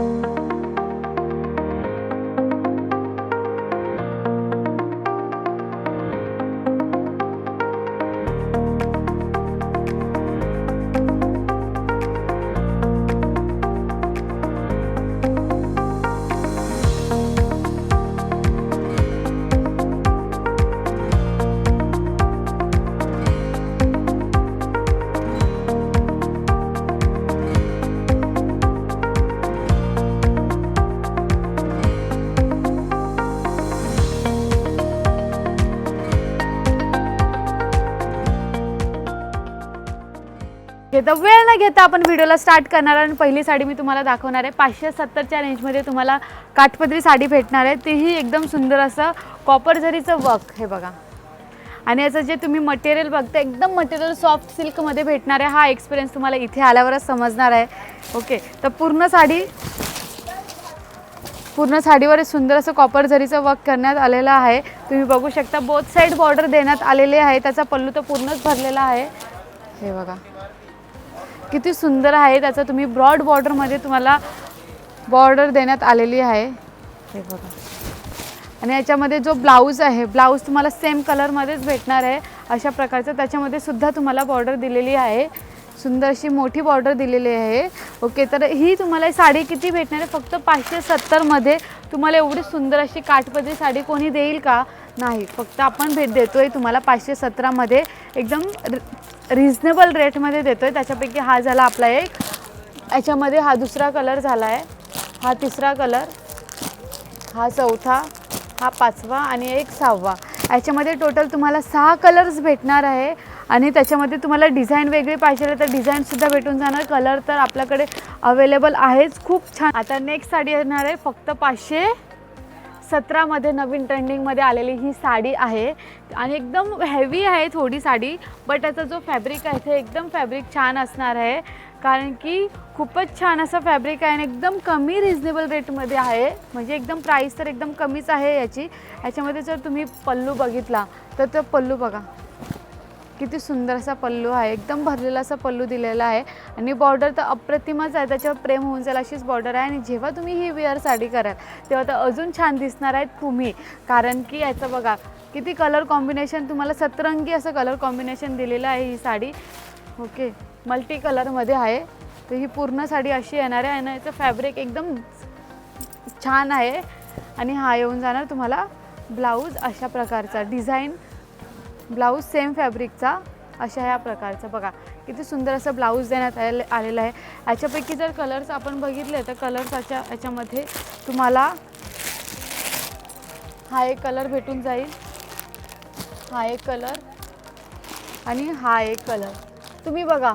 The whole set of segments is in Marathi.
ओके, तर वेळ न घेता आपण व्हिडिओला स्टार्ट करणार आणि पहिली साडी मी तुम्हाला दाखवणार आहे. पाचशे सत्तरच्या रेंजमध्ये तुम्हाला काठपदरी साडी भेटणार आहे. तेही एकदम सुंदर असं कॉपर झरीचं वर्क हे बघा. आणि याचं जे तुम्ही मटेरियल बघता एकदम मटेरियल सॉफ्ट सिल्कमध्ये भेटणार आहे. हा एक्सपिरियन्स तुम्हाला इथे आल्यावरच समजणार आहे. ओके तर पूर्ण साडी पूर्ण साडीवर एक सुंदर असं कॉपर झरीचं वर्क करण्यात आलेलं आहे. तुम्ही बघू शकता बोथ साईड बॉर्डर देण्यात आलेले आहे. त्याचा पल्लू तर पूर्णच भरलेला आहे. हे बघा. किती सुंदर आहे त्याचा तुम्ही ब्रॉड बॉर्डरमध्ये तुम्हाला बॉर्डर देण्यात आलेली आहे. हे बघा. आणि याच्यामध्ये जो ब्लाऊज आहे ब्लाऊज तुम्हाला सेम कलरमध्येच भेटणार आहे अशा प्रकारचं त्याच्यामध्ये सुद्धा तुम्हाला बॉर्डर दिलेली आहे. सुंदर अशी मोठी बॉर्डर दिलेली आहे. ओके तर ही तुम्हाला साडी किती भेटणार आहे? फक्त पाचशे सत्तरमध्ये तुम्हाला एवढी सुंदर अशी काठपदरी साडी कोणी देईल का? नाही फक्त आपण भेट देतो आहे तुम्हाला पाचशे सतरामध्ये एकदम रिझनेबल रेटमध्ये देतो आहे त्याच्यापैकी हा झाला आपला एक. याच्यामध्ये हा दुसरा कलर झाला आहे हा तिसरा कलर हा चौथा. हा पाचवा आणि एक सहावा. याच्यामध्ये टोटल तुम्हाला सहा कलर्स भेटणार आहे. आणि त्याच्यामध्ये तुम्हाला डिझाईन वेगळी पाहिजे तर डिझाईनसुद्धा भेटून जाणार. कलर तर आपल्याकडे अवेलेबल आहेच. खूप छान. आता नेक्स्ट साडी येणार आहे फक्त पाचशे सतरामध्ये नवीन ट्रेंडिंगमध्ये आलेली ही साडी आहे. आणि एकदम हेवी आहे थोडी साडी बट त्याचा जो फॅब्रिक आहे ते एकदम फॅब्रिक छान असणार आहे. कारण की खूपच छान असं फॅब्रिक आहे आणि एकदम कमी रिजनेबल रेटमध्ये आहे. म्हणजे एकदम प्राईस तर एकदम कमीच आहे याची. याच्यामध्ये जर तुम्ही पल्लू बघितला तर तो पल्लू बघा. किती सुंदर असा पल्लू आहे. एकदम भरलेला असा पल्लू दिलेला आहे. आणि बॉर्डर तर अप्रतिमच आहे. त्याच्यावर प्रेम होऊन जाईल अशीच बॉर्डर आहे. आणि जेव्हा तुम्ही ही वेअर साडी कराल तेव्हा तर अजून छान दिसणार आहेत तुम्ही. कारण की याचं बघा किती कलर कॉम्बिनेशन तुम्हाला सतरंगी असं कलर कॉम्बिनेशन दिलेलं आहे ही साडी. ओके मल्टी कलरमध्ये आहे. तर ही पूर्ण साडी अशी येणार आहे. आणि याचं फॅब्रिक एकदम छान आहे. आणि हा येऊन जाणार तुम्हाला ब्लाऊज अशा प्रकारचा. डिझाईन ब्लाऊज सेम फॅब्रिकचा अशा ह्या प्रकारचा. बघा किती सुंदर असं ब्लाऊज देण्यात आले आलेलं आहे. याच्यापैकी जर कलर्स आपण बघितले तर कलर्स याच्या याच्यामध्ये तुम्हाला हा एक कलर भेटून जाईल. हा एक कलर आणि हा एक कलर तुम्ही बघा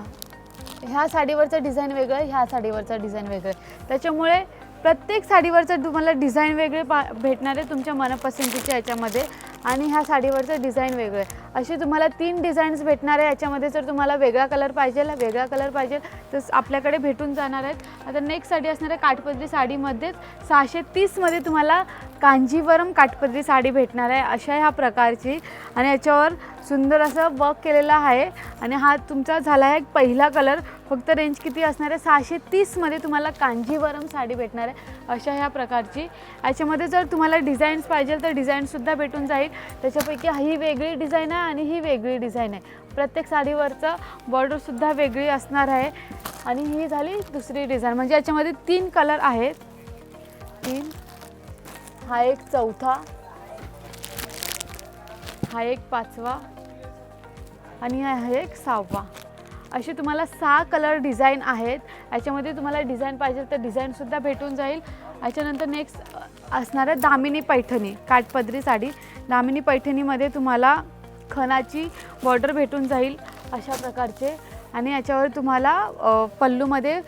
ह्या साडीवरचं डिझाईन वेगळं ह्या साडीवरचं डिझाईन वेगळं. त्याच्यामुळे प्रत्येक साडीवरचं तुम्हाला डिझाईन वेगळे पा भेटणार आहे तुमच्या मनपसंतीच्या याच्यामध्ये. आणि ह्या साडीवरचं डिझाईन वेगळं आहे. असे तुम्हाला तीन डिझाईन्स भेटणार आहे. याच्यामध्ये जर तुम्हाला वेगळा कलर पाहिजे वेगळा कलर पाहिजे तर आपल्याकडे भेटून जाणार आहेत. आता नेक्स्ट साडी असणार आहे काठपदरी साडीमध्येच. सहाशे तीसमध्ये तुम्हाला कांजीवरम काठपदरी साडी भेटणार आहे अशा ह्या प्रकारची. आणि याच्यावर सुंदर असं वर्क केलेलं आहे. आणि हा तुमचा झाला आहे पहिला कलर फक्त रेंज किती असणार आहे? सहाशे तीसमध्ये तुम्हाला कांजीवरम साडी भेटणार आहे अशा ह्या प्रकारची. याच्यामध्ये जर तुम्हाला डिझाईन्स पाहिजे तर डिझाईनसुद्धा भेटून जाईल. त्याच्यापैकी ही वेगळी डिझाईन आहे आणि ही वेगळी डिझाईन आहे. प्रत्येक साडीवरचं बॉर्डरसुद्धा वेगळी असणार आहे. आणि ही झाली दुसरी डिझाईन म्हणजे याच्यामध्ये तीन कलर आहेत. तीन हा एक चौथा. हा एक पाचवा. आणि हा एक सहावा. असे तुम्हाला सहा कलर डिझाईन आहेत. याच्यामध्ये तुम्हाला डिझाईन पाहिजे तर डिझाईनसुद्धा भेटून जाईल. याच्यानंतर नेक्स्ट असणार आहे दामिनी पैठणी काठपदरी साडी. दामिनी पैठणीमध्ये तुम्हाला खणाची बॉर्डर भेटून जाईल अशा प्रकारचे. आणि याच्यावर तुम्हाला पल्लूमध्ये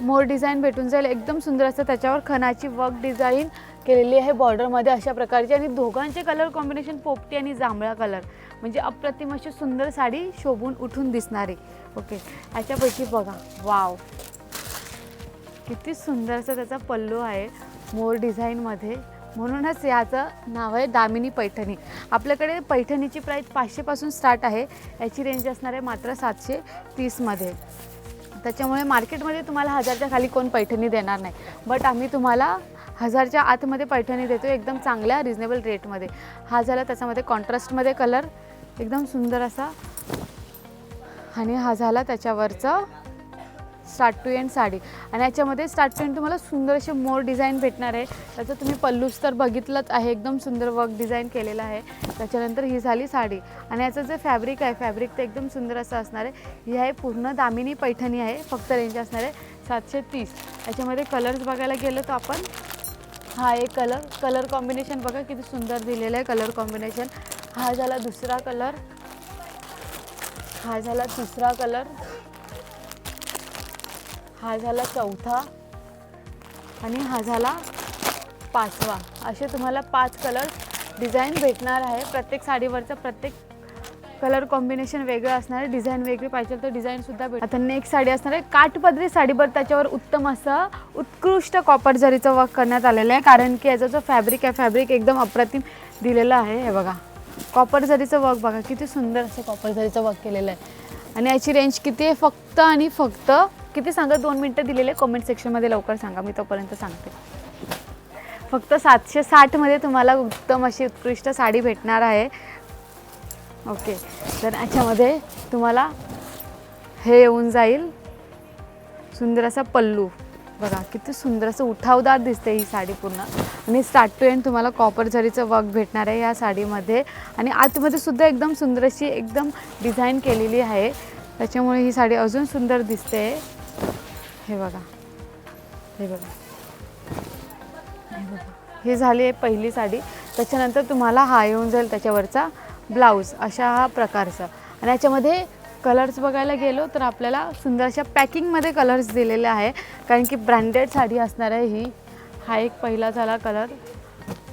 मोर डिझाईन भेटून जाईल. एकदम सुंदर असतं त्याच्यावर खणाची वर्क डिझाईन केलेली आहे बॉर्डरमध्ये अशा प्रकारची आणि दोघांचे कलर कॉम्बिनेशन पोपटी आणि जांभळा कलर. म्हणजे अप्रतिम अशी सुंदर साडी शोभून उठून दिसणारी. ओके. याच्यापैकी बघा. वाव. किती सुंदरसा त्याचा पल्लू आहे मोर डिझाईनमध्ये. म्हणूनच याचं नाव आहे दामिनी पैठणी. आपल्याकडे पैठणीची प्राईस पाचशेपासून स्टार्ट आहे. याची रेंज असणार आहे मात्र सातशे तीसमध्ये त्याच्यामुळे मार्केटमध्ये तुम्हाला हजारच्या खाली कोण पैठणी देणार नाही. बट आम्ही तुम्हाला हजारच्या आतमध्ये पैठणी देतो एकदम चांगल्या रिजनेबल रेटमध्ये हा झाला त्याच्यामध्ये कॉन्ट्रास्टमध्ये कलर एकदम सुंदर असा. आणि हा झाला त्याच्यावरचा स्टार्ट टू एंड साडी. आणि याच्यामध्ये स्टार्ट टू एंड तुम्हाला सुंदर असे मोर डिझाईन भेटणार आहे. त्याचं तुम्ही पल्लूस तर बघितलंच आहे एकदम सुंदर वर्क डिझाईन केलेलं आहे. त्याच्यानंतर ही झाली साडी. आणि याचं जे फॅब्रिक आहे फॅब्रिक तर एकदम सुंदर असं असणार आहे. ही आहे पूर्ण दामिनी पैठणी आहे फक्त रेंज असणार आहे सातशे तीस. याच्यामध्ये कलर्स बघायला गेलो तर आपण हा एक कलर कलर कॉम्बिनेशन बघा किती सुंदर दिलेलं आहे कलर कॉम्बिनेशन हा झाला दुसरा कलर हा झाला तिसरा कलर हा झाला चौथा. आणि हा झाला पाचवा. असे तुम्हाला पाच कलर डिझाईन भेटणार आहे. प्रत्येक साडीवरचं प्रत्येक कलर कॉम्बिनेशन वेगळं असणार आहे डिझाईन वेगळी पाहिजे तर डिझाईनसुद्धा भेट आता नेक्स्ट साडी असणार आहे काठपदरी साडीवर त्याच्यावर उत्तम असं उत्कृष्ट कॉपर जरीचं वर्क करण्यात आलेलं आहे कारण की याचा जो फॅब्रिक आहे फॅब्रिक एकदम अप्रतिम दिलेलं आहे. हे बघा कॉपर जरीचं वर्क बघा किती सुंदर असं कॉपर जरीचं वर्क केलेलं आहे. आणि याची रेंज किती आहे फक्त आणि फक्त किती सांगा दोन मिनटं दिलेले कमेंट सेक्शनमध्ये लवकर सांगा मी तोपर्यंत सांगते. फक्त सातशे साठमध्ये तुम्हाला उत्तम अशी उत्कृष्ट साडी भेटणार आहे. ओके. तर याच्यामध्ये तुम्हाला हे येऊन जाईल. सुंदर असा पल्लू. बघा किती सुंदर असं उठावदार दिसते ही साडी पूर्ण. आणि स्टार्ट टू एंड तुम्हाला कॉपर झरीचं वर्क भेटणार आहे या साडीमध्ये. आणि आतमध्ये सुद्धा एकदम सुंदर अशी एकदम डिझाईन केलेली आहे. त्याच्यामुळे ही साडी अजून सुंदर दिसते. हे बघा. हे बघा. हे बघा. ही झाली आहे पहिली साडी. त्याच्यानंतर तुम्हाला हा येऊन जाईल त्याच्यावरचा. ब्लाऊज अशा हा प्रकारचा. आणि याच्यामध्ये कलर्स बघायला गेलो तर आपल्याला सुंदर अशा पॅकिंगमध्ये कलर्स दिलेले आहे. कारण की ब्रँडेड साडी असणार आहे ही. हा एक पहिला झाला कलर.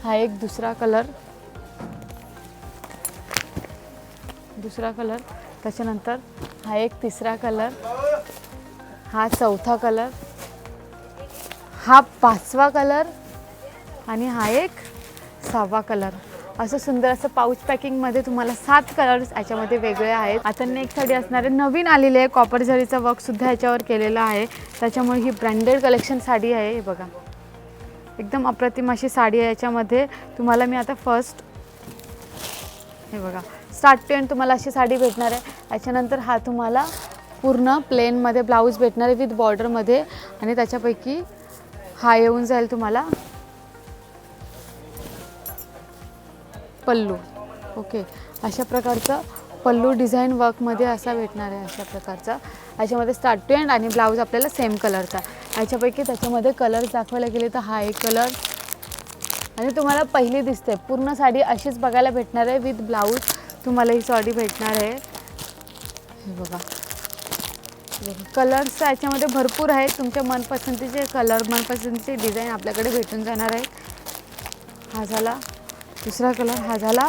हा एक दुसरा कलर. दुसरा कलर. त्याच्यानंतर हा एक तिसरा कलर. हा चौथा कलर. हा पाचवा कलर. आणि हा एक सहावा कलर. असं सुंदर असं पाऊच पॅकिंगमध्ये तुम्हाला सात कलर्स याच्यामध्ये वेगळे आहेत. आता नेक्स्ट साडी असणारे नवीन आलेले आहे. कॉपर झरीचा वर्कसुद्धा याच्यावर केलेला आहे. त्याच्यामुळे ही ब्रँडेड कलेक्शन साडी आहे. हे बघा. एकदम अप्रतिम अशी साडी आहे याच्यामध्ये. तुम्हाला मी आता फर्स्ट हे बघा. स्टार्ट टू एंड तुम्हाला अशी साडी भेटणार आहे. याच्यानंतर हा तुम्हाला पूर्ण प्लेनमध्ये ब्लाऊज भेटणार आहे विथ बॉर्डरमध्ये आणि त्याच्यापैकी हा येऊन जाईल तुम्हाला. पल्लू. ओके. अशा प्रकारचं पल्लू डिझाईन वर्कमध्ये असा भेटणार आहे अशा प्रकारचा. याच्यामध्ये स्टार्ट टू अँड आणि ब्लाऊज आपल्याला सेम कलरचा याच्यापैकी त्याच्यामध्ये कलर दाखवायला गेले तर हा एक कलर आणि तुम्हाला पहिली दिसते. पूर्ण साडी अशीच बघायला भेटणार आहे विथ ब्लाऊज तुम्हाला ही साडी भेटणार आहे. हे बघा. कलर्स याच्यामध्ये भरपूर आहेत. तुमच्या मनपसंतीचे कलर मनपसंतीचे डिझाईन आपल्याकडे भेटून जाणार आहेत हा झाला. दुसरा कलर हा झाला.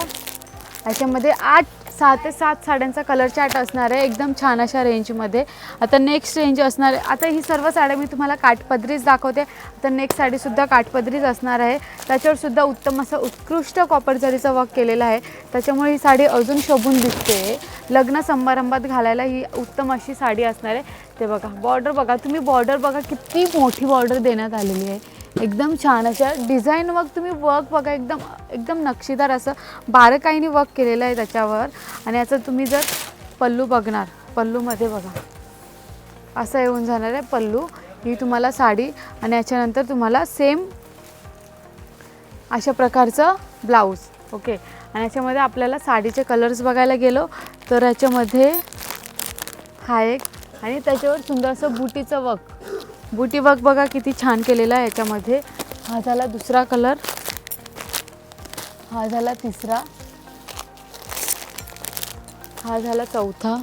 याच्यामध्ये आठ सहा ते सात साड्यांचा कलर चार्ट असणार आहे. एकदम छान अशा रेंजमध्ये. आता नेक्स्ट रेंज असणार आहे. आता ही सर्व साड्या मी तुम्हाला काठपदरीच दाखवते. आता नेक्स्ट साडीसुद्धा काठपदरीच असणार आहे. त्याच्यावरसुद्धा उत्तम असं उत्कृष्ट कॉपर जरीचा वर्क केलेला आहे त्याच्यामुळे ही साडी अजून शोभून दिसते. लग्न समारंभात घालायला ही उत्तम अशी साडी असणार आहे. ते बघा बॉर्डर बघा. तुम्ही बॉर्डर बघा किती मोठी बॉर्डर देण्यात आलेली आहे. एकदम छान. अशा डिझाईन वर्क तुम्ही वर्क बघा एकदम एकदम नक्षीदार असं बारकाईने वर्क केलेलं आहे त्याच्यावर. आणि याचं तुम्ही जर पल्लू बघणार पल्लूमध्ये बघा. असं येऊन जाणार आहे पल्लू. ही तुम्हाला साडी आणि याच्यानंतर तुम्हाला सेम अशा प्रकारचं ब्लाऊज ओके आणि याच्यामध्ये आपल्याला साडीचे कलर्स बघायला गेलो तर याच्यामध्ये हा एक. आणि त्याच्यावर सुंदर असं बुटीचं वर्क बुटी वर्क बघा किती छान केलेला आहे याच्यामध्ये. हा झाला दुसरा कलर. हा झाला तिसरा. हा झाला चौथा.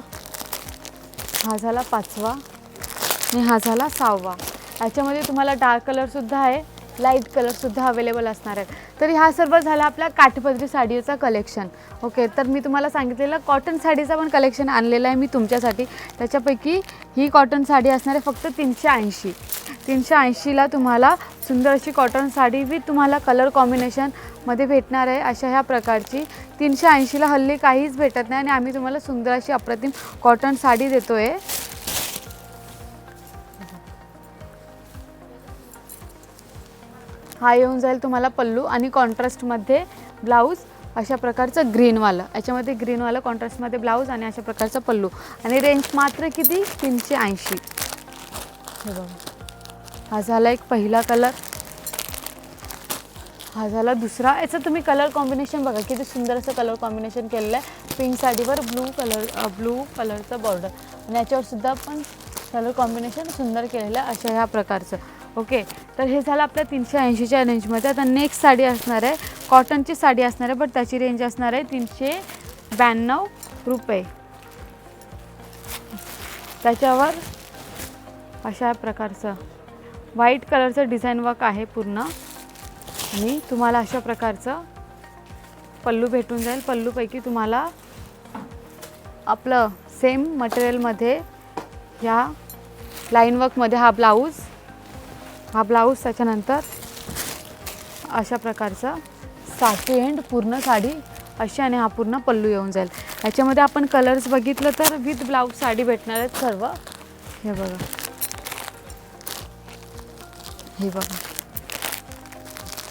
हा झाला पाचवा. आणि हा झाला सहावा. याच्यामध्ये तुम्हाला डार्क कलरसुद्धा आहे. लाइट कलरसुद्धा अवेलेबल असणार आहेत. तर ह्या सर्व झाला आपल्या काठपदरी साडीचा कलेक्शन ओके तर मी तुम्हाला सांगितलेलं कॉटन साडीचा पण कलेक्शन आणलेलं आहे मी तुमच्यासाठी. त्याच्यापैकी ही कॉटन साडी असणार आहे फक्त तीनशे ऐंशी. तीनशे ऐंशीला तुम्हाला सुंदर अशी कॉटन साडी विथ तुम्हाला कलर कॉम्बिनेशनमध्ये भेटणार आहे अशा ह्या प्रकारची. तीनशे ऐंशीला हल्ली काहीच भेटत नाही आणि आम्ही तुम्हाला सुंदर अशी अप्रतिम कॉटन साडी देतो आहे हा येऊन जाईल तुम्हाला पल्लू आणि कॉन्ट्रास्टमध्ये ब्लाऊज अशा प्रकारचं ग्रीनवालं. याच्यामध्ये ग्रीनवालं कॉन्ट्रास्टमध्ये ब्लाऊज आणि अशा प्रकारचं पल्लू. आणि रेंज मात्र किती? तीनशे ऐंशी. हे बघा. हा झाला एक पहिला कलर हा झाला दुसरा. याचं तुम्ही कलर कॉम्बिनेशन बघा. किती सुंदर असं कलर कॉम्बिनेशन केलेलं आहे. पिंक साडीवर ब्लू कलर ब्लू कलरचं बॉर्डर आणि याच्यावर सुद्धा पण कलर कॉम्बिनेशन सुंदर केलेलं आहे. अशा ह्या प्रकारचं. ओके. तर हे झालं आपल्या तीनशे ऐंशीच्या रेंजमध्ये आता नेक्स्ट साडी असणार आहे. कॉटनची साडी असणार आहे बट त्याची रेंज असणार आहे तीनशे ब्याण्णव रुपये. त्याच्यावर अशा प्रकारचं व्हाईट कलरचं डिझाईन वर्क आहे पूर्ण. आणि तुम्हाला अशा प्रकारचं पल्लू भेटून जाईल. पल्लूपैकी तुम्हाला आपलं सेम मटेरियलमध्ये ह्या लाईन वर्कमध्ये हा ब्लाऊज हा ब्लाऊज त्याच्यानंतर अशा प्रकारचा साठी एंड पूर्ण साडी अशी आणि हा पूर्ण पल्लू येऊन जाईल. याच्यामध्ये आपण कलर्स बघितलं तर विथ ब्लाऊज साडी भेटणार आहेत सर्व. हे बघा. हे बघा.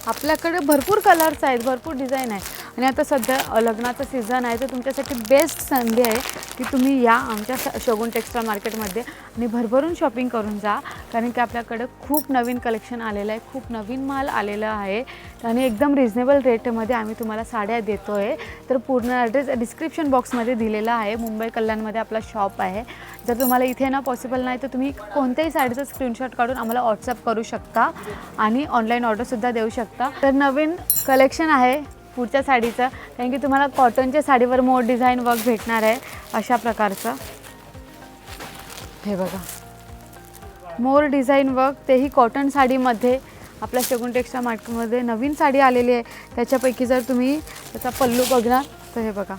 आपल्याकडे भरपूर कलर्स आहेत भरपूर डिझाईन आहे. आणि आता सध्या लग्नाचा लग्नाचं सीझन आहे तर तुमच्यासाठी बेस्ट संधी आहे. की तुम्ही या आमच्या श शगुन टेक्स्टाईल मार्केटमध्ये आणि भरभरून शॉपिंग करून जा. कारण की आपल्याकडं खूप नवीन कलेक्शन आलेलं आहे खूप नवीन माल आलेला आहे. आणि एकदम रिझनेबल रेटमध्ये आम्ही तुम्हाला साड्या देतो आहे तर पूर्ण ॲड्रेस डिस्क्रिप्शन बॉक्समध्ये दिलेला आहे. मुंबई कल्याणमध्ये आपला शॉप आहे. जर तुम्हाला इथे ना पॉसिबल नाही तर तुम्ही कोणत्याही साडीचा स्क्रीनशॉट काढून आम्हाला व्हॉट्सअप करू शकता. आणि ऑनलाईन ऑर्डरसुद्धा देऊ शकता. तर नवीन कलेक्शन आहे. पुढच्या साडीचं. कारण की तुम्हाला कॉटनच्या साडीवर मोर डिझाईन वर्क भेटणार आहे अशा प्रकारचं. हे बघा. मोर डिझाईन वर्क तेही कॉटन साडीमध्ये आपल्या शगुन टेक्स्टा मार्केटमध्ये नवीन साडी आलेली आहे. त्याच्यापैकी जर तुम्ही त्याचा पल्लू बघणार तर हे बघा.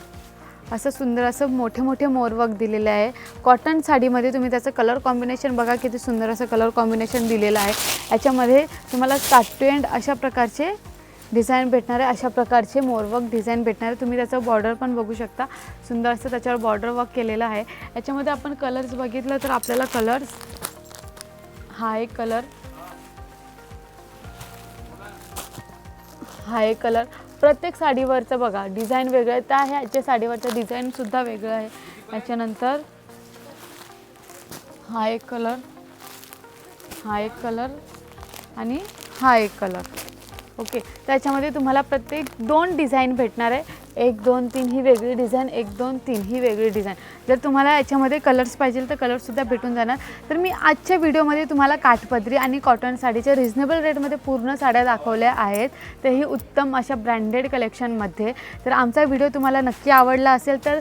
असं सुंदर असं मोठे मोठे मोरवर्क दिलेले आहे. कॉटन साडीमध्ये तुम्ही त्याचं कलर कॉम्बिनेशन बघा किती सुंदर असं कलर कॉम्बिनेशन दिलेलं आहे. याच्यामध्ये तुम्हाला काटू एंड अशा प्रकारचे डिझाईन भेटणार आहे अशा प्रकारचे मोरवर्क डिझाईन भेटणार. आहे तुम्ही त्याचं बॉर्डर पण बघू शकता. सुंदर असं त्याच्यावर बॉर्डर वर्क केलेलं आहे. याच्यामध्ये आपण कलर्स बघितलं तर आपल्याला कलर्स हा एक कलर हा एक कलर प्रत्येक साडीवरचं बघा डिझाईन वेगळं आहे. त्या ह्याच्या साडीवरचं डिझाईनसुद्धा वेगळं आहे. याच्यानंतर हा एक कलर हा एक कलर आणि हा एक कलर ओके. त्याच्यामध्ये तुम्हाला प्रत्येक दोन डिझाईन भेटणार आहे. एक दोन तीन ही वेगळी डिझाईन एक दोन तीन ही वेगळी डिझाईन. जर तुम्हाला याच्यामध्ये कलर्स पाहिजे तर कलरसुद्धा भेटून जाणार. तर मी आजच्या व्हिडिओमध्ये तुम्हाला काठपदरी आणि कॉटन साडीच्या रिझनेबल रेटमध्ये पूर्ण साड्या दाखवल्या आहेत. तेही उत्तम अशा ब्रँडेड कलेक्शनमध्ये तर आमचा व्हिडिओ तुम्हाला नक्की आवडला असेल तर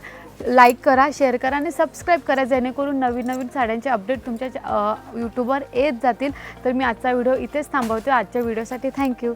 लाईक करा शेअर करा आणि सबस्क्राईब करा. जेणेकरून नवीन नवीन साड्यांचे अपडेट तुमच्या यूट्यूबवर येत जातील. तर मी आजचा व्हिडिओ इथेच थांबवते. आजच्या व्हिडिओसाठी थँक्यू